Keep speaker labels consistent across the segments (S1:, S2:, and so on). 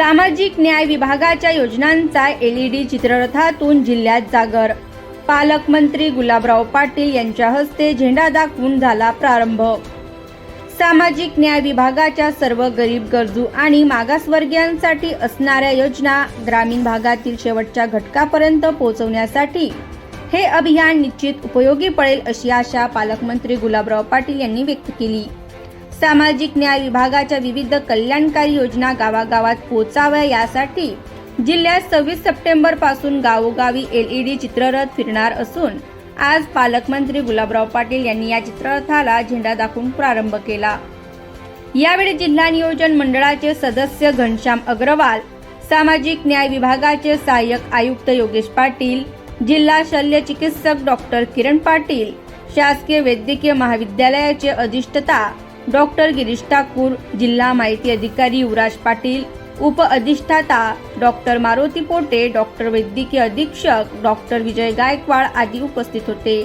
S1: सामाजिक न्याय विभागाच्या योजनांचा एलईडी चित्ररथातून जिल्ह्यात जागर. पालकमंत्री गुलाबराव पाटील यांच्या हस्ते झेंडा दाखवून झाला प्रारंभ. सामाजिक न्याय विभागाच्या सर्व गरीब गरजू आणि मागासवर्गीयांसाठी असणाऱ्या योजना ग्रामीण भागातील शेवटच्या घटकापर्यंत पोहोचवण्यासाठी हे अभियान निश्चित उपयोगी पडेल अशी आशा पालकमंत्री गुलाबराव पाटील यांनी व्यक्त केली. सामाजिक न्याय विभागाच्या विविध कल्याणकारी योजना गावागावात पोहोचाव्या यासाठी जिल्ह्यात सव्वीस सप्टेंबरपासून गावोगावी एलईडी चित्ररथ फिरणार असून आज पालकमंत्री गुलाबराव पाटील यांनी या चित्ररथाला झेंडा दाखवून प्रारंभ केला. यावेळी जिल्हा नियोजन मंडळाचे सदस्य घनश्याम अग्रवाल सामाजिक न्याय विभागाचे सहाय्यक आयुक्त योगेश पाटील जिल्हा शल्य चिकित्सक डॉक्टर किरण पाटील शासकीय वैद्यकीय महाविद्यालयाचे अधिष्ठता डॉक्टर गिरीश ठाकूर जिल्हा माहिती अधिकारी युवराज पाटील उप अधिष्ठाता डॉक्टर मारुती पोटे डॉक्टर वैद्यकीय अधीक्षक डॉक्टर विजय गायकवाड आदी उपस्थित होते.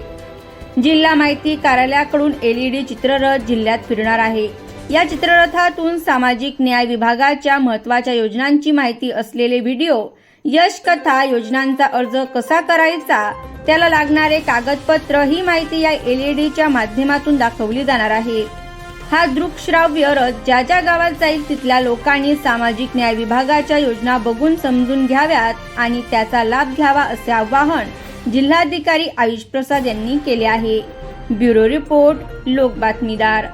S1: जिल्हा माहिती कार्यालयाकडून एलईडी चित्ररथ जिल्ह्यात फिरणार आहे. या चित्ररथातून सामाजिक न्याय विभागाच्या महत्त्वाच्या योजनांची माहिती असलेले व्हिडिओ यश कथा योजनांचा अर्ज कसा करायचा त्याला लागणारे कागदपत्र ही माहिती या एलईडीच्या माध्यमातून दाखवली जाणार आहे. हा दृकश्राव्य रथ ज्या ज्या गावात जाईल तिथल्या लोकांनी सामाजिक न्याय विभागाच्या योजना बघून समजून घ्याव्यात आणि त्याचा लाभ घ्यावा असे आवाहन जिल्हाधिकारी आयुष प्रसाद यांनी केले आहे. ब्युरो रिपोर्ट लोक बातमीदार